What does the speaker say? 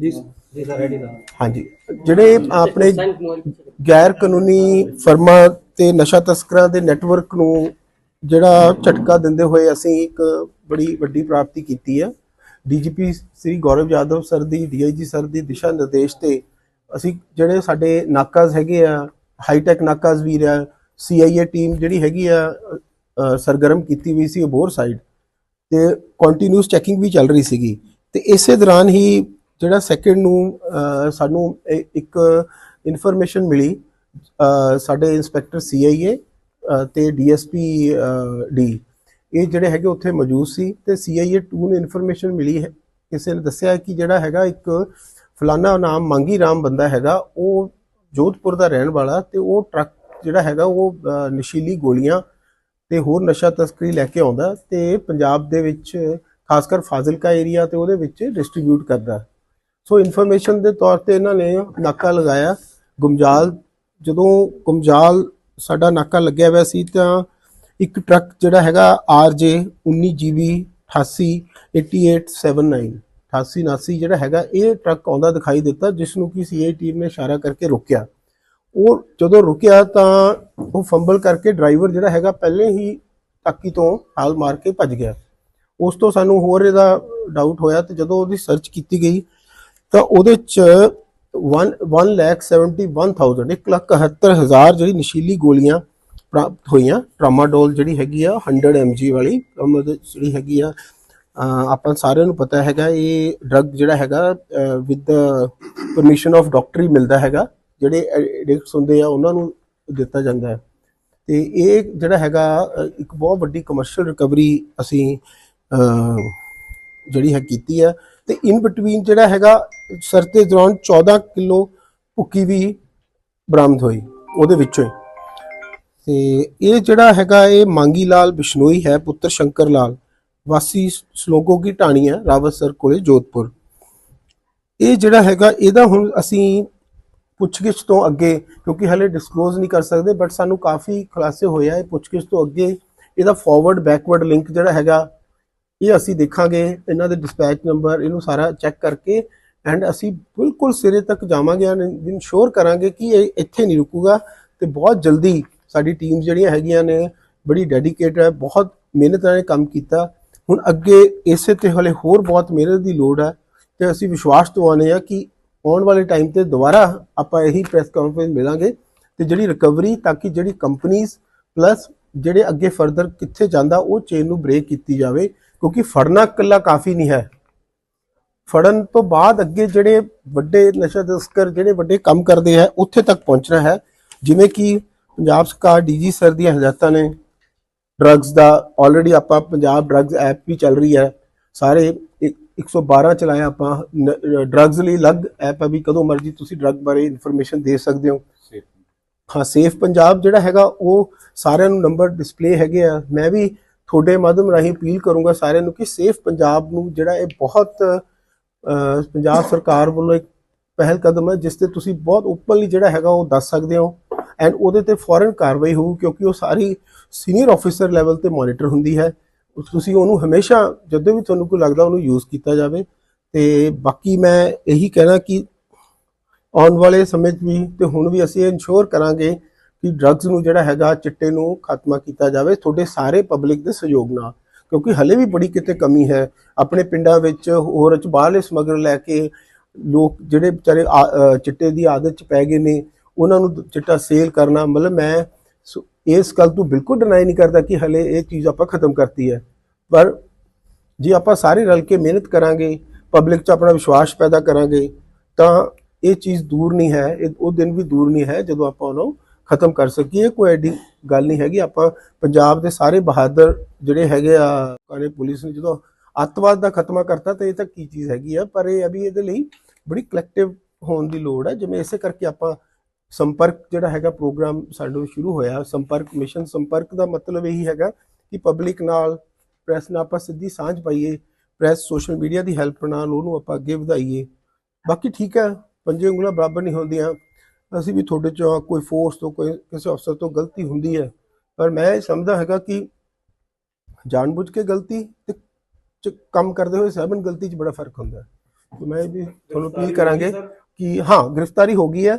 ਜੀ ਜੀ sir ready ਦਾ ਹਾਂਜੀ। ਜਿਹੜੇ ਆਪਣੇ ਗੈਰ ਕਾਨੂੰਨੀ ਫਰਮਾਂ ਤੇ ਨਸ਼ਾ ਤਸਕਰਾਂ ਦੇ ਨੈਟਵਰਕ ਨੂੰ ਜਿਹੜਾ ਝਟਕਾ ਦਿੰਦੇ ਹੋਏ ਅਸੀਂ ਇੱਕ ਬੜੀ ਵੱਡੀ ਪ੍ਰਾਪਤੀ ਕੀਤੀ ਹੈ ਡੀਜੀਪੀ ਸ੍ਰੀ ਗੌਰਵ ਯਾਦਵ ਸਰ ਦੀ, ਡੀਆਈਜੀ ਸਰ ਦੀ ਦਿਸ਼ਾ ਨਿਰਦੇਸ਼ ਤੇ ਅਸੀਂ ਜਿਹੜੇ ਸਾਡੇ ਨਾਕਾਜ਼ ਹੈਗੇ ਆ, ਹਾਈਟੈਕ ਨਾਕਾਜ਼ ਵੀ ਰਿਹਾ ਸੀਆਈਏ ਟੀਮ ਜਿਹੜੀ ਹੈਗੀ ਆ ਸਰਗਰਮ ਕੀਤੀ ਹੋਈ ਸੀ ਬੋਰ ਸਾਈਡ ਤੇ ਕੰਟੀਨਿਊਸ ਚੈਕਿੰਗ ਵੀ ਚੱਲ ਰਹੀ ਸੀਗੀ। ਤੇ ਇਸੇ ਦੌਰਾਨ ਹੀ ਜਿਹੜਾ ਸੈਕਿੰਡ ਨੂੰ ਸਾਨੂੰ ਇੱਕ ਇਨਫੋਰਮੇਸ਼ਨ ਮਿਲੀ ਸਾਡੇ ਇੰਸਪੈਕਟਰ ਸੀਆਈਏ ਤੇ ਡੀਐਸਪੀ ਡੀ ਇਹ ਜਿਹੜੇ ਹੈਗੇ ਉੱਥੇ ਮੌਜੂਦ ਸੀ ਤੇ ਸੀਆਈਏ 2 ਨੂੰ ਇਨਫੋਰਮੇਸ਼ਨ ਮਿਲੀ ਹੈ। ਕਿਸੇ ਨੇ ਦੱਸਿਆ ਕਿ ਜਿਹੜਾ ਹੈਗਾ ਇੱਕ ਫਲਾਨਾ ਨਾਮ, ਮੰਗੀ ਰਾਮ ਬੰਦਾ ਹੈਗਾ, ਉਹ ਜੋਧਪੁਰ ਦਾ ਰਹਿਣ ਵਾਲਾ ਤੇ ਉਹ ਟਰੱਕ ਜਿਹੜਾ ਹੈਗਾ ਉਹ ਨਸ਼ੀਲੀ ਗੋਲੀਆਂ ਤੇ ਹੋਰ ਨਸ਼ਾ ਤਸਕਰੀ ਲੈ ਕੇ ਆਉਂਦਾ ਤੇ ਪੰਜਾਬ ਦੇ ਵਿੱਚ ਖਾਸ ਕਰ ਫਾਜ਼ਿਲਕਾ ਏਰੀਆ ਤੇ ਉਹਦੇ ਵਿੱਚ ਡਿਸਟ੍ਰੀਬਿਊਟ ਕਰਦਾ। ਸੋ ਇਨਫੋਰਮੇਸ਼ਨ ਦੇ ਤੌਰ ਤੇ ਇਹਨਾਂ ਨੇ ਨਾਕਾ ਲਗਾਇਆ। ਗੁਮਜਾਲ ਜਦੋਂ ਗੁਮਜਾਲ ਸਾਡਾ ਨਾਕਾ ਲੱਗਿਆ ਹੋਇਆ ਸੀ ਤਾਂ ਇੱਕ ਟਰੱਕ ਜਿਹੜਾ ਹੈਗਾ RJ 19GB 888879 8889 ਜਿਹੜਾ ਹੈਗਾ, ਇਹ ਟਰੱਕ ਆਉਂਦਾ ਦਿਖਾਈ ਦਿੱਤਾ, ਜਿਸ ਨੂੰ ਕਿ ਸੀਆਈ ਟੀਮ ਨੇ ਇਸ਼ਾਰਾ ਕਰਕੇ ਰੋਕਿਆ। ਉਹ ਜਦੋਂ ਰੁਕਿਆ ਤਾਂ ਉਹ ਫੰਬਲ ਕਰਕੇ ਡਰਾਈਵਰ ਜਿਹੜਾ ਹੈਗਾ ਪਹਿਲੇ ਹੀ ਟਾਕੀ ਤੋਂ ਹਾਲ ਮਾਰ ਕੇ ਭੱਜ ਗਿਆ। ਉਸ ਤੋਂ ਸਾਨੂੰ ਹੋਰ ਇਹਦਾ ਡਾਊਟ ਹੋਇਆ ਤੇ ਜਦੋਂ ਉਹਦੀ ਸਰਚ ਕੀਤੀ ਗਈ ਤਾਂ ਉਹਦੇ ਚ 1 171000 ਇੱਕ ਲੱਖ 71000 ਜਿਹੜੀ ਨਸ਼ੀਲੀ ਗੋਲੀਆਂ ਪ੍ਰਾਪਤ ਹੋਈਆਂ ਟਰਾਮਾਡੋਲ ਜਿਹੜੀ ਹੈਗੀ ਆ 100 mg ਵਾਲੀ ਟਰਾਮਾਡੋਲ ਜਿਹੜੀ ਹੈਗੀ ਆ ਆਪਾਂ ਸਾਰਿਆਂ ਨੂੰ ਪਤਾ ਹੈਗਾ, ਇਹ ਡਰੱਗ ਜਿਹੜਾ ਹੈਗਾ ਵਿਦ ਪਰਮਿਸ਼ਨ ਆਫ ਡਾਕਟਰ ਹੀ ਮਿਲਦਾ ਹੈਗਾ, ਜਿਹੜੇ ਐਡਿਕਟਸ ਹੁੰਦੇ ਆ, ਉਹਨਾਂ ਨੂੰ ਦਿੱਤਾ ਜਾਂਦਾ ਹੈ। ਤੇ ਇਹ ਜਿਹੜਾ ਹੈਗਾ ਇੱਕ ਬਹੁਤ ਵੱਡੀ ਕਮਰਸ਼ੀਅਲ ਰਿਕਵਰੀ ਅਸੀਂ ਜਿਹੜੀ ਹੈ ਕੀਤੀ ਹੈ ਤੇ ਇਨ ਬਿਟਵੀਨ ਜਿਹੜਾ ਹੈਗਾ ਸਰ ਤੇ ਦੌਰਾਨ 14 ਕਿਲੋ ਭੁੱਕੀ ਵੀ ਬਰਾਮਦ ਹੋਈ, ਉਹਦੇ ਵਿੱਚੋਂ ਹੀ। ਤੇ ਇਹ ਜਿਹੜਾ ਹੈਗਾ ਇਹ ਮੰਗੀ ਲਾਲ ਬਿਸ਼ਨੋਈ ਹੈ, ਪੁੱਤਰ ਸ਼ੰਕਰ ਲਾਲ, ਵਾਸੀ ਸਲੋਗੋ ਕੀ ਢਾਣੀ ਹੈ ਰਾਵਤ ਸਰ ਕੋਲੇ ਜੋਧਪੁਰ। ਇਹ ਜਿਹੜਾ ਹੈਗਾ, ਇਹਦਾ ਹੁਣ ਅਸੀਂ ਪੁੱਛਗਿੱਛ ਤੋਂ ਅੱਗੇ, ਕਿਉਂਕਿ ਹਲੇ ਡਿਸਕਲੋਜ਼ ਨਹੀਂ ਕਰ ਸਕਦੇ ਬਟ ਸਾਨੂੰ ਕਾਫੀ ਖੁਲਾਸੇ ਹੋਏ ਆ ਇਹ ਪੁੱਛਗਿੱਛ ਤੋਂ ਅੱਗੇ। ਇਹਦਾ ਫਾਰਵਰਡ ਬੈਕਵਰਡ ਲਿੰਕ ਜਿਹੜਾ ਹੈਗਾ ਇਹ ਅਸੀਂ ਦੇਖਾਂਗੇ, ਇਹਨਾਂ ਦੇ ਡਿਸਪੈਚ ਨੰਬਰ ਇਹਨੂੰ ਸਾਰਾ ਚੈੱਕ ਕਰਕੇ ਐਂਡ ਅਸੀਂ ਬਿਲਕੁਲ ਸਿਰੇ ਤੱਕ ਜਾਵਾਂਗੇ ਐਂਡ ਇਨਸ਼ੋਰ ਕਰਾਂਗੇ ਕਿ ਇਹ ਇੱਥੇ ਨਹੀਂ ਰੁਕੂਗਾ ਤੇ ਬਹੁਤ ਜਲਦੀ ਸਾਡੀ ਟੀਮ ਜਿਹੜੀਆਂ ਹੈਗੀਆਂ ਨੇ, ਬੜੀ ਡੈਡੀਕੇਟਡ ਹੈ, ਬਹੁਤ ਮਿਹਨਤ ਨਾਲ ਕੰਮ ਕੀਤਾ। ਹੁਣ ਅੱਗੇ ਇਸੇ ਤੇ ਹਲੇ ਹੋਰ ਬਹੁਤ ਮਿਹਨਤ ਦੀ ਲੋੜ ਹੈ ਤੇ ਅਸੀਂ ਵਿਸ਼ਵਾਸ ਦਿਵਾਉਂਦੇ ਆ ਕਿ ਆਉਣ ਵਾਲੇ ਟਾਈਮ ਤੇ ਦੁਬਾਰਾ ਆਪਾਂ ਇਹੀ ਪ੍ਰੈਸ ਕਾਨਫਰੰਸ ਮਿਲਾਂਗੇ ਤੇ ਜਿਹੜੀ ਰਿਕਵਰੀ ਤਾਂ ਕਿ ਜਿਹੜੀ ਕੰਪਨੀਆਂ ਪਲੱਸ ਜਿਹੜੇ ਅੱਗੇ ਫਰਦਰ ਕਿੱਥੇ ਜਾਂਦਾ ਉਹ ਚੇਨ ਨੂੰ ਬ੍ਰੇਕ ਕੀਤੀ ਜਾਵੇ। ਕਿਉਂਕਿ ਫੜਨਾ ਇਕੱਲਾ ਕਾਫੀ ਨਹੀਂ ਹੈ। ਫੜਨ ਤੋਂ ਬਾਅਦ ਅੱਗੇ ਜਿਹੜੇ ਵੱਡੇ ਨਸ਼ਾ ਤਸਕਰ ਜਿਹੜੇ ਵੱਡੇ ਕੰਮ ਕਰਦੇ ਆ ਉੱਥੇ ਤੱਕ ਪਹੁੰਚਣਾ ਹੈ। ਜਿਵੇਂ ਕਿ ਪੰਜਾਬ ਸਰਕਾਰ ਡੀਜੀ ਸਰ ਦੀਆਂ ਹਦਾਇਤਾਂ ਨੇ। ਡਰੱਗਸ ਦਾ ਆਲਰੇਡੀ ਆਪਾਂ ਪੰਜਾਬ ਡਰੱਗਸ ਐਪ ਵੀ ਚੱਲ ਰਹੀ ਹੈ। ਸਾਰੇ ਇੱਕ- 112 ਚਲਾਇਆ ਆਪਾਂ। ਡਰੱਗਸ ਲਈ ਅਲੱਗ ਐਪ ਹੈ ਵੀ ਕਦੋਂ ਮਰਜ਼ੀ ਤੁਸੀਂ ਡਰੱਗ ਬਾਰੇ ਇਨਫੋਰਮੇਸ਼ਨ ਦੇ ਸਕਦੇ ਹੋ। ਹਾਂ ਸੇਫ ਪੰਜਾਬ ਜਿਹੜਾ ਹੈਗਾ ਉਹ ਸਾਰਿਆਂ ਨੂੰ ਨੰਬਰ ਡਿਸਪਲੇ ਹੈਗੇ ਆ। ਮੈਂ ਵੀ ਤੁਹਾਡੇ ਮਾਧਿਅਮ ਰਾਹੀਂ ਅਪੀਲ ਕਰੂੰਗਾ ਸਾਰਿਆਂ ਨੂੰ ਕਿ ਸੇਫ ਪੰਜਾਬ ਨੂੰ ਜਿਹੜਾ ਇਹ ਬਹੁਤ ਪੰਜਾਬ ਸਰਕਾਰ ਵੱਲੋਂ ਇੱਕ ਪਹਿਲ ਕਦਮ ਹੈ, ਜਿਸ ਤੇ ਤੁਸੀਂ ਬਹੁਤ ਓਪਨਲੀ ਜਿਹੜਾ ਹੈਗਾ ਉਹ ਦੱਸ ਸਕਦੇ ਹੋ ਐਂਡ ਉਹਦੇ ਤੇ ਫੌਰਨ ਕਾਰਵਾਈ ਹੋਊ, ਕਿਉਂਕਿ ਉਹ ਸਾਰੀ ਸੀਨੀਅਰ ਆਫੀਸਰ ਲੈਵਲ ਤੇ ਮੋਨੀਟਰ ਹੁੰਦੀ ਹੈ। ਤੁਸੀਂ ਉਹਨੂੰ ਹਮੇਸ਼ਾ ਜਦੋਂ ਵੀ ਤੁਹਾਨੂੰ ਕੋਈ ਲੱਗਦਾ ਉਹਨੂੰ ਯੂਜ਼ ਕੀਤਾ ਜਾਵੇ। ਤੇ ਬਾਕੀ ਮੈਂ ਇਹੀ ਕਹਿਣਾ ਕਿ ਆਉਣ ਵਾਲੇ ਸਮੇਂ 'ਚ ਵੀ ਤੇ ਹੁਣ ਵੀ ਅਸੀਂ ਇਨਸ਼ੋਰ ਕਰਾਂਗੇ ਕਿ ਡਰੱਗਸ ਨੂੰ ਜਿਹੜਾ ਹੈਗਾ ਚਿੱਟੇ ਨੂੰ ਖਾਤਮਾ ਕੀਤਾ ਜਾਵੇ, ਤੁਹਾਡੇ ਸਾਰੇ ਪਬਲਿਕ ਦੇ ਸਹਿਯੋਗ ਨਾਲ। ਕਿਉਂਕਿ ਹਲੇ ਵੀ ਬੜੀ ਕਿਤੇ ਕਮੀ ਹੈ। ਆਪਣੇ ਪਿੰਡਾਂ ਵਿੱਚ ਹੋਰ ਚ ਬਾਹਰਲੇ ਸਮਗਰ ਲੈ ਕੇ ਲੋਕ ਜਿਹੜੇ ਵਿਚਾਰੇ ਆ- ਚਿੱਟੇ ਦੀ ਆਦਤ ਚ ਪੈ ਗਏ ਨੇ, ਉਹਨਾਂ ਨੂੰ ਚਿੱਟਾ ਸੇਲ ਕਰਨਾ, ਮਤਲਬ ਮੈਂ ਸੋ, ਇਸ ਗੱਲ ਤੋਂ ਬਿਲਕੁਲ ਡਿਨਾਈ ਨਹੀਂ ਕਰਦਾ ਕਿ ਹਲੇ ਇਹ ਚੀਜ਼ ਆਪਾਂ ਖਤਮ ਕਰਤੀ ਹੈ। ਪਰ ਜੇ ਆਪਾਂ ਸਾਰੇ ਰਲ ਕੇ ਮਿਹਨਤ ਕਰਾਂਗੇ ਪਬਲਿਕ 'ਚ ਆਪਣਾ ਵਿਸ਼ਵਾਸ ਪੈਦਾ ਕਰਾਂਗੇ, ਤਾਂ ਇਹ ਚੀਜ਼ ਦੂਰ ਨਹੀਂ ਹੈ। ਇਹ, ਉਹ ਦਿਨ ਵੀ ਦੂਰ ਨਹੀਂ ਹੈ ਜਦੋਂ ਆਪਾਂ ਉਹਨੂੰ ਖਤਮ ਕਰ ਸਕੀਏ, ਕੋਈ ਐਡੀ ਗੱਲ ਨਹੀਂ ਹੈਗੀ। ਆਪਾਂ ਪੰਜਾਬ ਦੇ ਸਾਰੇ ਬਹਾਦਰ ਜਿਹੜੇ ਹੈਗੇ ਆ ਕਾਨੇ ਪੁਲਿਸ ਨੇ ਜਦੋਂ ਅੱਤਵਾਦ ਦਾ ਖਤਮਾ ਕਰਤਾ ਤਾਂ ਇਹ ਤਾਂ ਕੀ ਚੀਜ਼ ਹੈਗੀ ਆ, ਪਰ ਇਹ ਅਭੀ ਇਹਦੇ ਲਈ ਬੜੀ ਕਲੈਕਟਿਵ ਹੋਣ ਦੀ ਲੋੜ ਹੈ ਜਿਵੇਂ ਇਸੇ ਕਰਕੇ ਆਪਾਂ ਸੰਪਰਕ ਜਿਹੜਾ ਹੈਗਾ, ਪ੍ਰੋਗਰਾਮ ਸਾਡੇ ਸ਼ੁਰੂ ਹੋਇਆ। ਸੰਪਰਕ ਮਿਸ਼ਨ, ਸੰਪਰਕ ਦਾ ਮਤਲਬ ਇਹੀ ਹੈਗਾ ਕਿ ਪਬਲਿਕ ਨਾਲ ਪ੍ਰੈਸ ਨਾਲ ਆਪਾਂ ਸਿੱਧੀ ਸਾਂਝ ਪਾਈਏ ਪ੍ਰੈਸ ਸੋਸ਼ਲ ਮੀਡੀਆ ਦੀ ਹੈਲਪ ਨਾਲ ਉਹਨੂੰ ਆਪਾਂ ਅੱਗੇ ਵਧਾਈਏ। ਬਾਕੀ ਠੀਕ ਹੈ ਪੰਜੇ ਉਂਗਲਾਂ ਬਰਾਬਰ ਨਹੀਂ ਹੁੰਦੀਆਂ। ਅਸੀਂ ਵੀ ਤੁਹਾਡੇ ਚੋਂ ਕੋਈ ਫੋਰਸ ਤੋਂ ਕੋਈ ਕਿਸੇ ਅਫਸਰ ਤੋਂ ਗਲਤੀ ਹੁੰਦੀ ਹੈ। ਪਰ ਮੈਂ ਇਹ ਸਮਝਦਾ ਹੈਗਾ ਕਿ ਜਾਣਬੁੱਝ ਕੇ ਗਲਤੀ ਤੇ ਕੰਮ ਕਰਦੇ ਹੋਏ ਸਹਿਬਨ ਗਲਤੀ 'ਚ ਬੜਾ ਫ਼ਰਕ ਹੁੰਦਾ ਹੈ। ਮੈਂ ਵੀ ਤੁਹਾਨੂੰ ਅਪੀਲ ਕਰਾਂਗੇ ਕਿ ਹਾਂ ਗ੍ਰਿਫਤਾਰੀ ਹੋ ਗਈ ਹੈ।